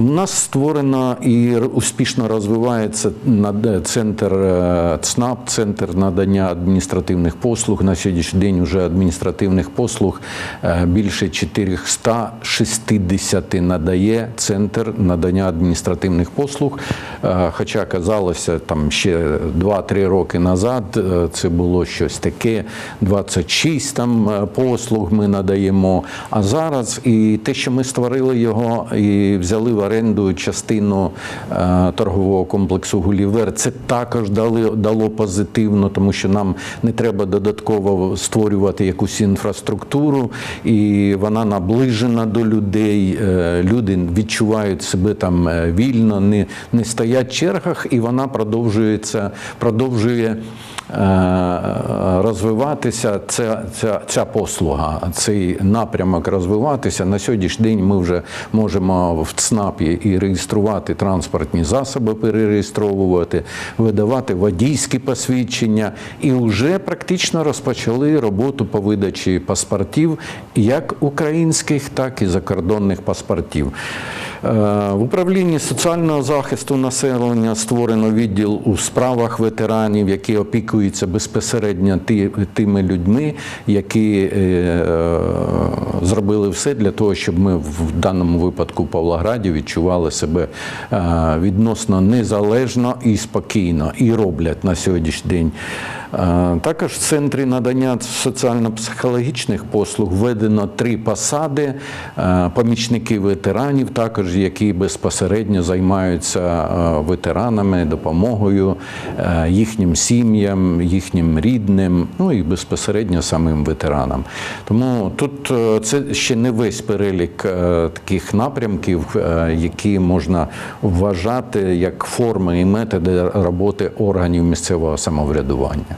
У нас створено і успішно розвивається центр е, ЦНАП, центр надання адміністративних послуг. На сьогоднішній день вже адміністративних послуг е, більше 460 надає центр надання адміністративних послуг. Е, Хоча казалося там ще 2-3 роки назад, е, це було щось таке, 26 там е, послуг ми надаємо. А зараз і те, що ми створили його і взяли в оренду частину е, торгового комплексу Гулівер, це також дали, дало позитивно, тому що нам не треба додатково створювати якусь інфраструктуру, і вона наближена до людей. Е, Люди відчувають себе там е, вільно, не, не стоять в чергах, і вона продовжується, продовжує розвиватися ця, ця, ця послуга, цей напрямок розвиватися. На сьогоднішній день ми вже можемо в ЦНАПі і реєструвати транспортні засоби, перереєстровувати, видавати водійські посвідчення і вже практично розпочали роботу по видачі паспортів як українських, так і закордонних паспортів. Е, В управлінні соціального захисту населення створено відділ у справах ветеранів, які опікуються безпосередньо ти- тими людьми, які е, зробили все для того, щоб ми в даному випадку в Павлограді відчували себе е, відносно незалежно і спокійно, і роблять на сьогоднішній день. Е, Також в центрі надання соціально-психологічних послуг введено три посади е, помічники ветеранів, також які безпосередньо займаються ветеранами, допомогою їхнім сім'ям, їхнім рідним, ну і безпосередньо самим ветеранам. Тому тут це ще не весь перелік е, таких напрямків, е, які можна вважати як форми і методи роботи органів місцевого самоврядування.